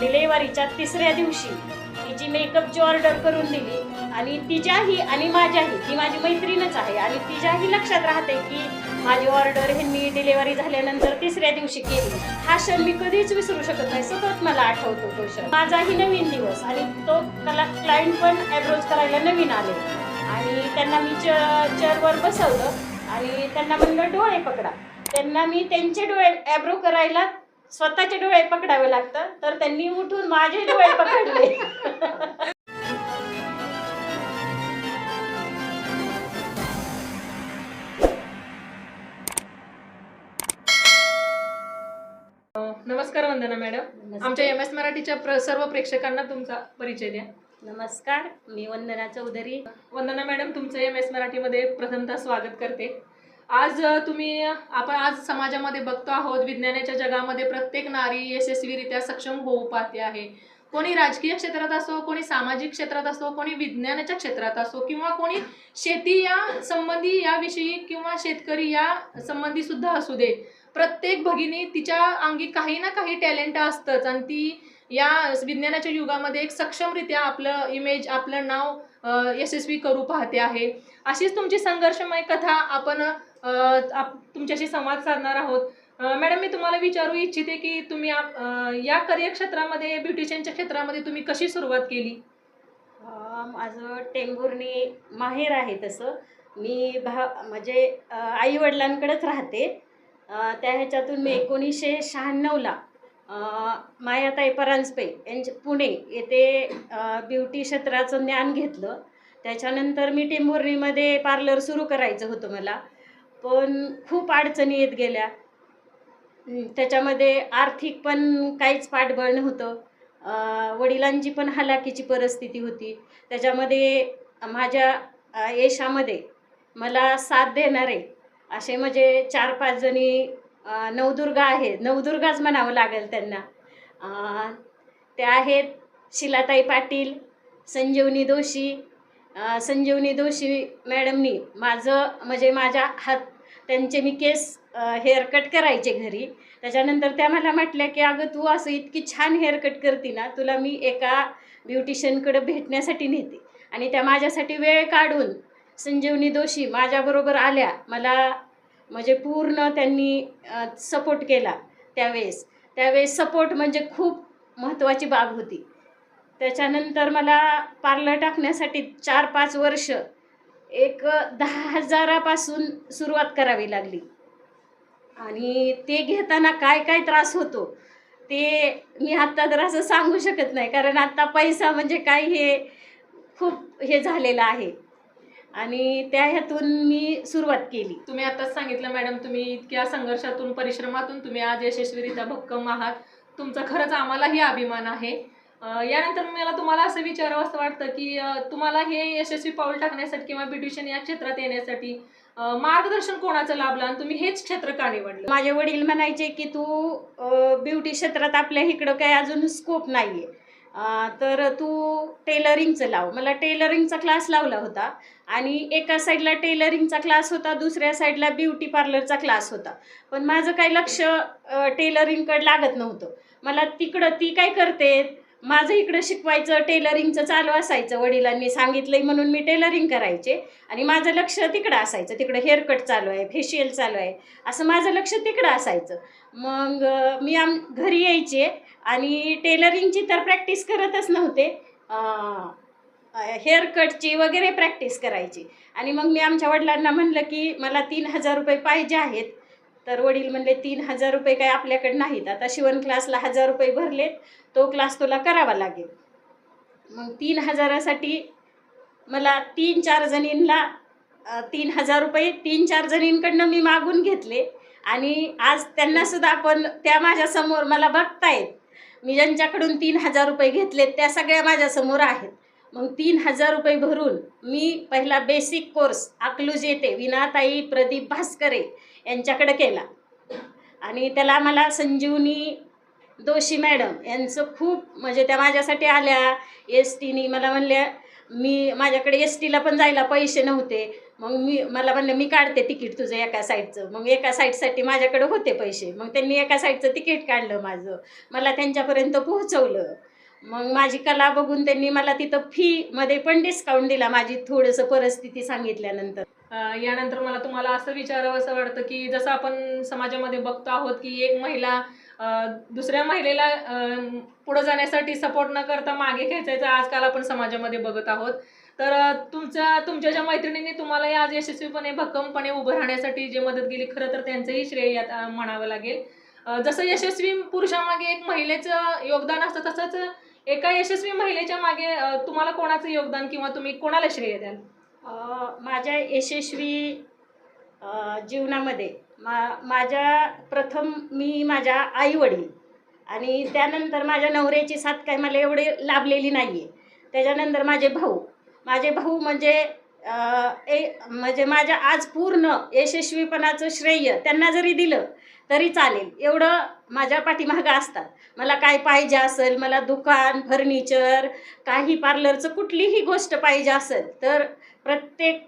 डिलेवरीच्या तिसऱ्या दिवशी तिची मेकअपची ऑर्डर करून दिली आणि तिच्याही आणि माझ्याही ती माझी मैत्रीणच आहे आणि तिच्याही लक्षात राहते की माझी ऑर्डर ह्यांनी डिलेवरी झाल्यानंतर तिसऱ्या दिवशी केली. हा क्षण मी कधीच विसरू शकत नाही सतत मला आठवतो तो क्षण. माझाही नवीन दिवस आणि तो मला क्लायंट पण ॲब्रोच करायला नवीन आले. आणि त्यांना मी च चेअरवर बसवलं आणि त्यांना म्हणलं डोळे पकडा. त्यांना मी त्यांचे डोळे ॲब्रो करायला स्वतःचे डोळे पकडावे लागतं तर त्यांनी उठून माझे डोळे पकडले. नमस्कार वंदना मॅडम. आमच्या एम एस मराठीच्या प्र- सर्व प्रेक्षकांना तुमचा परिचय द्या. नमस्कार मी वंदना चौधरी. वंदना मॅडम तुमचं एम एस मराठीमध्ये प्रथमतः स्वागत करते. आज तुम्ही आपण आज समाजामध्ये बघतो आहोत विज्ञानाच्या जगामध्ये प्रत्येक नारी यशस्वीरित्या सक्षम होऊ पाहते आहे. कोणी राजकीय क्षेत्रात असो कोणी सामाजिक क्षेत्रात असो कोणी विज्ञानाच्या क्षेत्रात असो किंवा कोणी शेती या संबंधी याविषयी किंवा शेतकरी या संबंधी सुद्धा असू दे. प्रत्येक भगिनी तिच्या अंगी काही ना काही टॅलेंट असतंच आणि ती या विज्ञानाच्या युगामध्ये एक सक्षमरित्या आपलं इमेज आपलं नाव यशस्वी करू पाहते आहे. अशीच तुमची संघर्षमय कथा आपण तुमच्याशी संवाद साधणार आहोत. मॅडम मी तुम्हाला विचारू इच्छिते की तुम्ही आप- या करिअर क्षेत्रामध्ये ब्युटिशियनच्या क्षेत्रामध्ये तुम्ही कशी सुरुवात केली? माझं टेंभुर्णी माहेर आहे तसं. मी भा म्हणजे आई वडिलांकडेच राहते. त्या ह्याच्यातून मी एकोणीसशे शहाण्णवला मायाताई परांजपे यांच्या पुणे येथे ब्युटी क्षेत्राचं ज्ञान घेतलं. त्याच्यानंतर मी टेंभुर्णीमध्ये पार्लर सुरू करायचं होतं मला. पण खूप अडचणी येत गेल्या. त्याच्यामध्ये आर्थिक पण काहीच पाठबळ नव्हतं. वडिलांची पण हलाखीची परिस्थिती होती. त्याच्यामध्ये माझ्या यशामध्ये मला साथ देणारे असे म्हणजे चार पाच जणी नवदुर्गा आहेत नवदुर्गाच म्हणावं लागेल त्यांना. त्या आहेत शिलाताई पाटील संजीवनी दोशी संजीवनी दोशी मॅडमनी माझं म्हणजे माझ्या हात त्यांचे मी केस हेअरकट करायचे घरी. त्याच्यानंतर त्या मला म्हटल्या की अगं तू असं इतकी छान हेअरकट करते ना तुला मी एका ब्युटिशियनकडे भेटण्यासाठी नेते. आणि त्या माझ्यासाठी वेळ काढून संजीवनी दोषी माझ्याबरोबर आल्या. मला म्हणजे पूर्ण त्यांनी सपोर्ट केला त्यावेळेस. त्यावेळेस सपोर्ट म्हणजे खूप महत्त्वाची बाब होती. त्याच्यानंतर मला पार्लर टाकण्यासाठी चार पाच वर्ष एक दहा हजारापासून सुरुवात करावी लागली. आणि ते घेताना काय काय त्रास होतो ते मी आत्ता तर असं सांगू शकत नाही. कारण आत्ता पैसा म्हणजे काय हे खूप हे झालेलं आहे. आणि त्या ह्यातून मी सुरुवात केली. तुम्ही आताच सांगितलं मॅडम तुम्ही इतक्या संघर्षातून परिश्रमातून तुम्ही आज यशस्वीरित्या भक्कम आहात. तुमचा खरंच आम्हालाही अभिमान आहे. यानंतर मला तुम्हाला असं विचारावं असं वाटतं की तुम्हाला हे यशस्वी पाऊल टाकण्यासाठी किंवा ब्युटिशियन या क्षेत्रात येण्यासाठी मार्गदर्शन कोणाचं लाभलं आणि तुम्ही हेच क्षेत्र का निवडलं? माझे वडील म्हणायचे की तू ब्युटी क्षेत्रात आपल्या इकडं काही अजून स्कोप नाही आहे तर तू टेलरिंगचं लाव. मला टेलरिंगचा क्लास लावला होता आणि एका साईडला टेलरिंगचा क्लास होता दुसऱ्या साईडला ब्युटी पार्लरचा क्लास होता. पण माझं काही लक्ष टेलरिंगकडे लागत नव्हतं. मला तिकडं ती काय करते? माझं इकडं शिकवायचं टेलरिंगचं चालू असायचं वडिलांनी सांगितलंय म्हणून मी टेलरिंग करायचे. आणि माझं लक्ष तिकडं असायचं. तिकडं हेअरकट चालू आहे फेशियल चालू आहे. असं माझं लक्ष तिकडं असायचं. मग मी आम घरी यायचे आणि टेलरिंगची तर प्रॅक्टिस करतच नव्हते. हेअरकटची वगैरे प्रॅक्टिस करायची. आणि मग मी आमच्या वडिलांना म्हणलं की मला तीन हजार रुपये पाहिजे आहेत. तर वडील म्हणले तीन हजार रुपये काय आपल्याकडे नाहीत. आता शिवण क्लासला हजार रुपये भरलेत. तो क्लास तुला करावा लागेल. मग तीन हजारासाठी मला तीन चार जणींना तीन हजार रुपये तीन चार जणींकडनं मी मागून घेतले. आणि आज त्यांनासुद्धा आपण त्या माझ्यासमोर मला बघतायत. मी ज्यांच्याकडून तीन हजार रुपये घेतलेत त्या सगळ्या माझ्यासमोर आहेत. मग तीन हजार रुपये भरून मी पहिला बेसिक कोर्स अकलूज येते. विनाताई प्रदीप भास्करे. यांच्याकडे केला. आणि त्याला मला संजीवनी दोशी मॅडम यांचं खूप म्हणजे त्या माझ्यासाठी आल्या. एस टीनी मला म्हणल्या मी माझ्याकडे एस टीला पण जायला पैसे नव्हते. मग मी मला म्हणलं मी काढते तिकीट तुझं एका साईडचं मग एका साईडसाठी माझ्याकडे होते पैसे. मग त्यांनी एका साईडचं तिकीट काढलं माझं. मला त्यांच्यापर्यंत पोहोचवलं. मग माझी कला बघून त्यांनी मला तिथं फीमध्ये पण डिस्काउंट दिला माझी थोडंसं परिस्थिती सांगितल्यानंतर. यानंतर मला तुम्हाला असं विचारावं असं वाटतं की जसं आपण समाजामध्ये बघतो आहोत की एक महिला दुसऱ्या महिलेला पुढे पुढं जाण्यासाठी सपोर्ट न करता मागे खेचायचं आजकाल आपण समाजामध्ये बघत आहोत. तर तुमच्या तुमच्या ज्या मैत्रिणींनी तुम्हाला या आज यशस्वीपणे भक्कमपणे उभं राहण्यासाठी जे मदत केली खरं तर त्यांचंही श्रेय यात म्हणावं लागेल. जसं यशस्वी पुरुषामागे एक महिलेचं योगदान असतं तसंच एका यशस्वी महिलेच्या मागे तुम्हाला कोणाचं योगदान किंवा तुम्ही कोणाला श्रेय द्याल? माझ्या यशस्वी जीवनामध्ये मा माझ्या प्रथम मी माझ्या आईवडील आणि त्यानंतर माझ्या नवऱ्याची साथ काय मला एवढे लाभलेली नाही आहे त्याच्यानंतर माझे भाऊ. माझे भाऊ म्हणजे ए म्हणजे माझ्या आज पूर्ण यशस्वीपणाचं श्रेय त्यांना जरी दिलं तरी चालेल. एवढं माझ्या पाठीमागं असतात. मला काय पाहिजे असेल मला दुकान फर्निचर काही पार्लरचं कुठलीही गोष्ट पाहिजे असेल तर प्रत्येक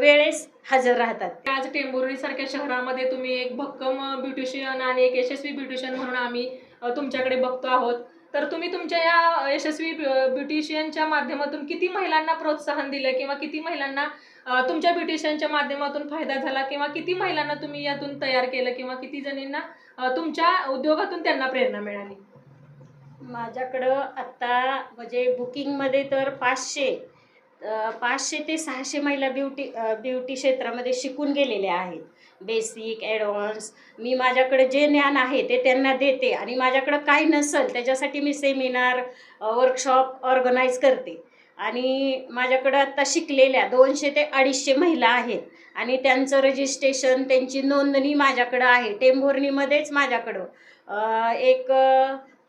वेळेस हजर राहतात. आज टेंभुर्णीसारख्या शहरामध्ये तुम्ही एक भक्कम ब्युटिशियन आणि एक यशस्वी ब्युटिशियन म्हणून आम्ही तुमच्याकडे बघतो आहोत. तर तुम्ही तुमच्या या यशस्वी ब्युटिशियनच्या माध्यमातून किती महिलांना प्रोत्साहन दिलं किंवा किती महिलांना तुमच्या ब्युटिशियनच्या माध्यमातून फायदा झाला किंवा किती महिलांना तुम्ही यातून तयार केलं किंवा किती जणींना तुमच्या उद्योगातून त्यांना प्रेरणा मिळाली? माझ्याकडं आत्ता म्हणजे बुकिंगमध्ये तर पाचशे पाचशे ते सहाशे महिला ब्युटी ब्युटी क्षेत्रामध्ये शिकून गेलेल्या आहेत. बेसिक ॲडव्हान्स मी माझ्याकडे जे ज्ञान आहे ते त्यांना देते आणि माझ्याकडं काही नसेल त्याच्यासाठी मी सेमिनार वर्कशॉप ऑर्गनाईज करते. आणि माझ्याकडं आत्ता शिकलेल्या दोनशे ते अडीचशे महिला आहेत आणि त्यांचं रजिस्ट्रेशन त्यांची नोंदणी माझ्याकडं आहे. टेंभोर्णीमध्येच माझ्याकडं एक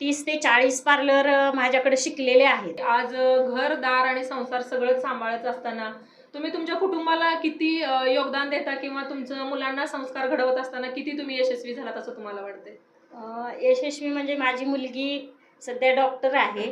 तीस ते चाळीस पार्लर माझ्याकडं माझ्याकडे शिकलेले आहेत. आज घर दार आणि संसार सगळं सांभाळत असताना तुम्ही तुमच्या कुटुंबाला किती योगदान देता किंवा तुमचं मुलांना संस्कार घडवत असताना किती तुम्ही यशस्वी झालात असं तुम्हाला वाटतंय? अ, यशस्वी म्हणजे माझी मुलगी सध्या डॉक्टर आहे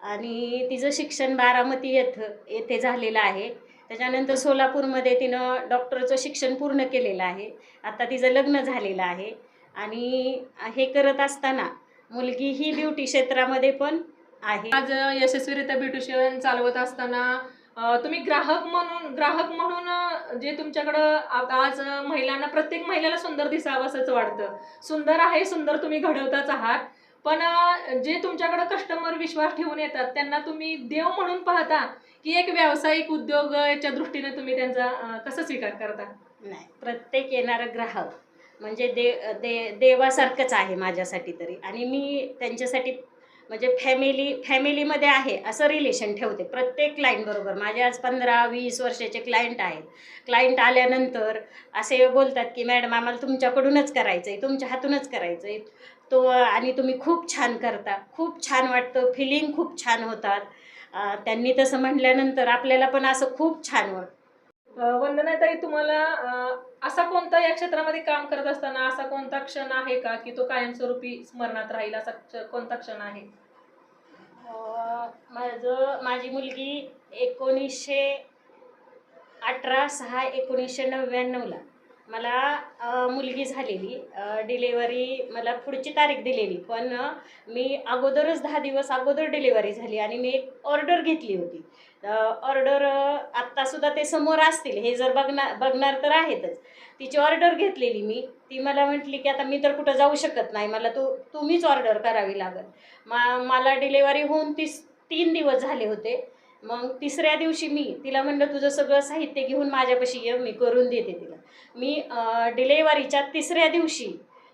आणि तिचं शिक्षण बारामती येथं येथे झालेलं आहे. त्याच्यानंतर सोलापूरमध्ये तिनं डॉक्टरचं शिक्षण पूर्ण केलेलं आहे. आता तिचं लग्न झालेलं आहे आणि हे करत असताना मुलगी ही ब्युटी क्षेत्रामध्ये पण आहे. आज यशस्वीरित्या ब्युटिशियन चालवत असताना तुम्ही ग्राहक म्हणून ग्राहक म्हणून जे तुमच्याकडं आता आज महिलांना प्रत्येक महिलेला सुंदर दिसावं असंच वाटतं. सुंदर आहे सुंदर तुम्ही घडवताच आहात. पण जे तुमच्याकडं कस्टमर विश्वास ठेवून येतात त्यांना तुम्ही देव म्हणून पाहता की एक व्यावसायिक उद्योग याच्या दृष्टीने तुम्ही त्यांचा कसा कसं स्वीकार करता? नाही. प्रत्येक येणारा ग्राहक म्हणजे दे दे देवासारखंच आहे माझ्यासाठी तरी. आणि मी त्यांच्यासाठी म्हणजे फॅमिली फॅमिलीमध्ये आहे असं रिलेशन ठेवते. प्रत्येक क्लायंटबरोबर माझे आज पंधरा वीस वर्षाचे क्लायंट आहेत. क्लायंट आल्यानंतर असे बोलतात की मॅडम आम्हाला तुमच्याकडूनच करायचं आहे तुमच्या हातूनच करायचं आहे तो आणि तुम्ही खूप छान करता. खूप छान वाटतं. फिलिंग खूप छान होतात. त्यांनी तसं म्हटल्यानंतर आपल्याला पण असं खूप छान वाटतं. वंदनाताई तुम्हाला असा कोणता या क्षेत्रामध्ये काम करत असताना असा कोणता क्षण आहे का की तो कायमस्वरूपी स्मरणात राहील? असा क्ष- कोणता क्षण आहे? माझं माझी मुलगी एकोणीसशे अठरा सहा एकोणीसशे नव्याण्णवला मला मुलगी झालेली. डिलेवरी मला पुढची तारीख दिलेली. पण मी अगोदरच दहा दिवस अगोदर डिलेवरी झाली आणि मी एक ऑर्डर घेतली होती. ऑर्डर आत्तासुद्धा ते समोर असतील. हे जर बघणार बघणार तर आहेतच. तिची ऑर्डर घेतलेली मी. ती मला म्हटली की आता मी तर कुठं जाऊ शकत नाही. मला तू तुम्हीच ऑर्डर करावी लागेल. मा मला डिलेवरी होऊन तीस तीन दिवस झाले होते. मग तिसऱ्या दिवशी मी तिला म्हणलं तुझं सगळं साहित्य घेऊन माझ्यापाशी ये. मी करून देते तिला. मी डिलेवरीच्या तिसऱ्या दिवशी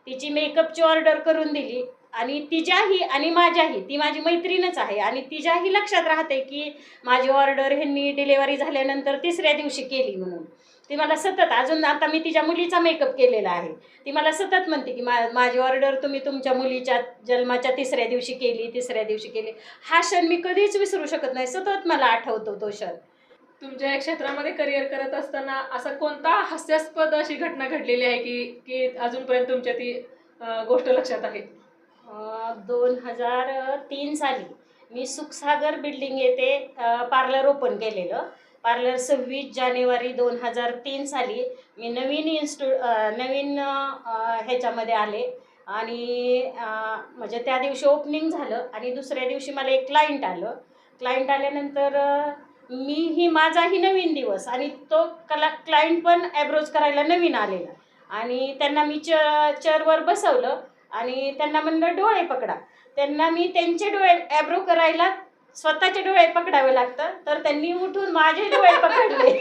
तिची मेकअपची ऑर्डर करून दिली. आणि तिच्याही आणि माझ्याही ती माझी मैत्रीणच आहे. आणि तिच्याही लक्षात राहते की माझी ऑर्डर ह्यांनी डिलेवरी झाल्यानंतर तिसऱ्या दिवशी केली म्हणून. ती मला सतत अजून आता मी तिच्या मुलीचा मेकअप केलेला आहे. ती मला सतत म्हणते की मा माझी ऑर्डर तुम्ही तुमच्या मुलीच्या जन्माच्या तिसऱ्या दिवशी केली तिसऱ्या दिवशी केली. हा क्षण मी कधीच विसरू शकत नाही. सतत मला आठवतो तो क्षण. तुमच्या या क्षेत्रामध्ये करिअर करत असताना असा कोणता हास्यास्पद अशी घटना घडलेली आहे की की अजूनपर्यंत तुमच्या ती गोष्ट लक्षात आहे? दोन हजार तीन साली मी सुखसागर बिल्डिंग येथे पार्लर ओपन केलेलं. पार्लर सव्वीस जानेवारी दोन हजार तीन साली मी नवीन इन्स्टू नवीन ह्याच्यामध्ये आले. आणि म्हणजे त्या दिवशी ओपनिंग झालं आणि दुसऱ्या दिवशी मला एक क्लायंट आलं. क्लायंट आल्यानंतर मीही माझाही नवीन दिवस आणि तो कला क्लायंट पण ॲब्रोज करायला नवीन आलेला. आणि त्यांना मी च चेअरवर बसवलं. आणि त्यांना म्हणलं डोळे पकडा. त्यांना मी त्यांचे डोळे ॲब्रो करायला स्वतःचे डोळे पकडावे लागतं तर त्यांनी उठून माझे डोळे पकडले.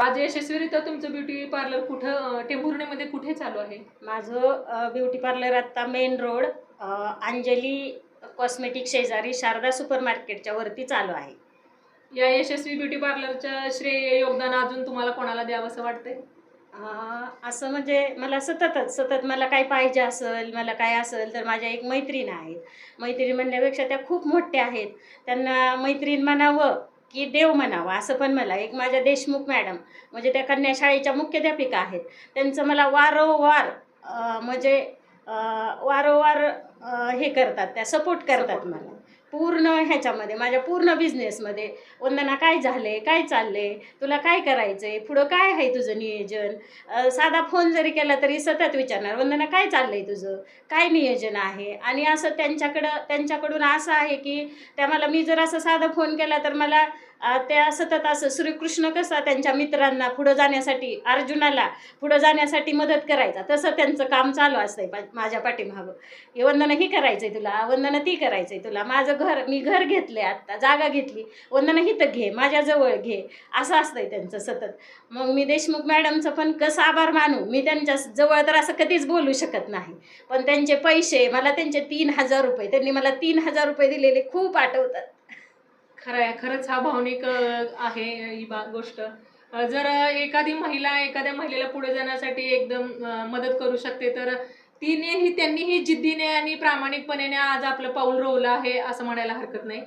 आज यशस्वीरित्या तुमचं ब्युटी पार्लर कुठं टेंभुर्णीमध्ये कुठे चालू आहे? माझं ब्युटी पार्लर आत्ता मेन रोड अंजली कॉस्मेटिक शेजारी शारदा सुपर मार्केटच्या वरती चालू आहे. या यशस्वी ब्युटी पार्लरचं श्रेय योगदान अजून तुम्हाला कोणाला द्यावं असं वाटतंय? असं म्हणजे मला सततच सतत मला काय पाहिजे असेल मला काय असेल तर माझ्या एक मैत्रीण आहेत. मैत्रीण म्हणण्यापेक्षा त्या खूप मोठ्या आहेत. त्यांना मैत्रीण म्हणावं की देव म्हणावं असं पण मला एक माझ्या देशमुख मॅडम म्हणजे त्या कन्या शाळेच्या मुख्याध्यापिका आहेत. त्यांचं मला वारंवार म्हणजे वारंवार हे करतात त्या सपोर्ट करतात. मला. पूर्ण ह्याच्यामध्ये माझ्या पूर्ण बिझनेसमध्ये वंदना काय झाले काय चालले तुला काय करायचं आहे पुढं काय आहे तुझं नियोजन? साधा फोन जरी केला तरी सतत विचारणार वंदना काय चाललं आहे तुझं? काय नियोजन आहे? आणि असं त्यांच्याकडं त्यांच्याकडून असं आहे की त्या मला मी जर असं साधा फोन केला तर मला त्या सतत असं श्रीकृष्ण कसा त्यांच्या मित्रांना पुढं जाण्यासाठी अर्जुनाला पुढं जाण्यासाठी मदत करायचा तसं त्यांचं काम चालू असतंय पा- माझ्या पाठीमागं. हे वंदना ही करायचंय तुला वंदना ती करायचंय तुला. माझं घर मी घर घेतलंय आत्ता जागा घेतली. वंदना तर घे माझ्याजवळ घे. असं असतंय त्यांचं सतत. मग मी देशमुख मॅडमचं पण कसं आभार मानू? मी त्यांच्या जवळ तर असं कधीच बोलू शकत नाही. पण त्यांचे पैसे मला त्यांचे तीन हजार रुपये त्यांनी मला तीन हजार रुपये दिलेले खूप आठवतात. खरं आहे खरंच हा भावनिक आहे ही बा गोष्ट. जर एखादी महिला एखाद्या महिलेला पुढे जाण्यासाठी एकदम मदत करू शकते तर तिनेही त्यांनीही जिद्दीने आणि प्रामाणिकपणे आज आपलं पाऊल रोवलं आहे असं म्हणायला हरकत नाही.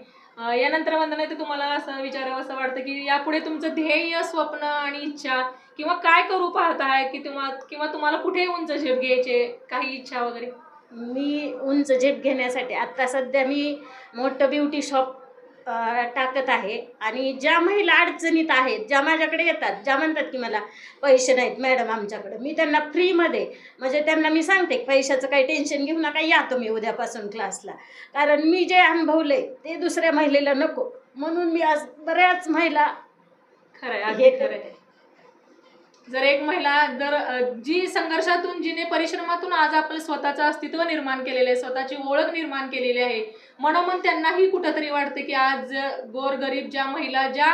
यानंतर वंदना ते तुम्हाला असं विचारावं असं वाटतं की यापुढे तुमचं ध्येय स्वप्न आणि इच्छा किंवा काय करू पाहताय की तुम्हा किंवा तुम्हाला कुठे उंच झेप घ्यायचे? काही इच्छा वगैरे? मी उंच झेप घेण्यासाठी आत्ता सध्या मी मोठं ब्युटी शॉप टाकत आहे. आणि ज्या महिला अडचणीत आहेत ज्या माझ्याकडे येतात ज्या म्हणतात की मला पैसे नाहीत मॅडम आमच्याकडे मी त्यांना फ्रीमध्ये म्हणजे त्यांना मी सांगते पैशाचं काही टेन्शन घेऊ नका या तुम्ही उद्यापासून क्लासला. कारण मी जे अनुभवले ते दुसऱ्या महिलेला नको. म्हणून मी आज बऱ्याच महिला हे अगदी खरंय. करते जर एक महिला जर जी संघर्षातून जिने परिश्रमातून आज आपलं स्वतःचं अस्तित्व निर्माण केलेलं आहे स्वतःची ओळख निर्माण केलेली आहे मनोमन त्यांनाही कुठंतरी वाटतं की आज गोरगरीब ज्या महिला ज्या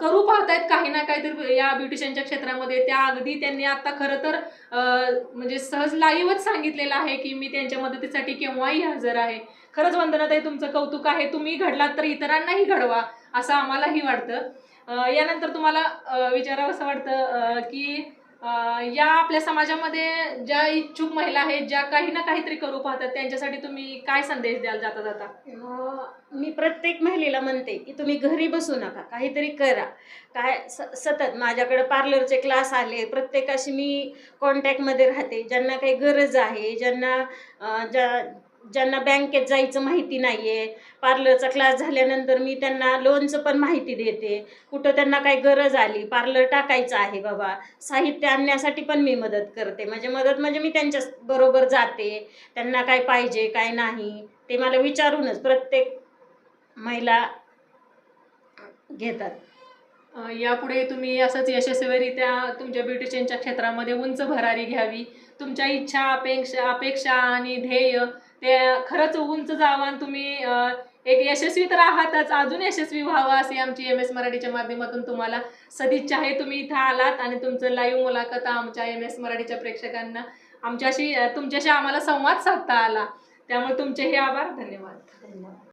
करू पाहतायत काही ना काहीतरी या ब्युटिशियनच्या क्षेत्रामध्ये त्या अगदी त्यांनी आता खरं तर म्हणजे सहज लाईव्हच सांगितलेलं आहे की मी त्यांच्या मदतीसाठी केव्हाही हजर आहे. खरंच वंदनाताई तुमचं कौतुक आहे. तुम्ही घडलात तर इतरांनाही घडवा असं आम्हालाही वाटतं. यानंतर तुम्हाला विचारावं असं वाटतं की या आपल्या समाजामध्ये ज्या इच्छुक महिला आहेत ज्या काही ना काहीतरी करू पाहतात त्यांच्यासाठी तुम्ही काय संदेश द्याल जाता जाता? मी प्रत्येक महिलेला म्हणते की तुम्ही घरी बसू नका काहीतरी करा. काय स सतत माझ्याकडे पार्लरचे क्लास आले प्रत्येकाशी मी कॉन्टॅक्टमध्ये राहते. ज्यांना काही गरज आहे ज्यांना ज्या ज्यांना बँकेत जायचं माहिती नाही आहे पार्लरचा क्लास झाल्यानंतर मी त्यांना लोनचं पण माहिती देते. कुठं त्यांना काही गरज आली पार्लर टाकायचं आहे बाबा. साहित्य आणण्यासाठी पण मी मदत करते. म्हणजे मदत म्हणजे मी त्यांच्या बरोबर जाते. त्यांना काय पाहिजे काय नाही ते मला विचारूनच प्रत्येक महिला घेतात. यापुढे तुम्ही असंच यशस्वीरित्या तुमच्या ब्युटिशियनच्या क्षेत्रामध्ये उंच भरारी घ्यावी. तुमच्या इच्छा अपेक्षा अपेक्षा आणि ध्येय ते खरंच उंच जावं तुम्ही एक यशस्वी तर आहातच. अजून यशस्वी व्हावं असे आमची एम एस मराठीच्या माध्यमातून तुम्हाला सदिच्छा आहे. तुम्ही इथं आलात आणि तुमचं लाईव्ह मुलाखत आमच्या एम एस मराठीच्या प्रेक्षकांना आमच्याशी तुमच्याशी आम्हाला संवाद साधता आला. त्यामुळे तुमचेही आभार. धन्यवाद.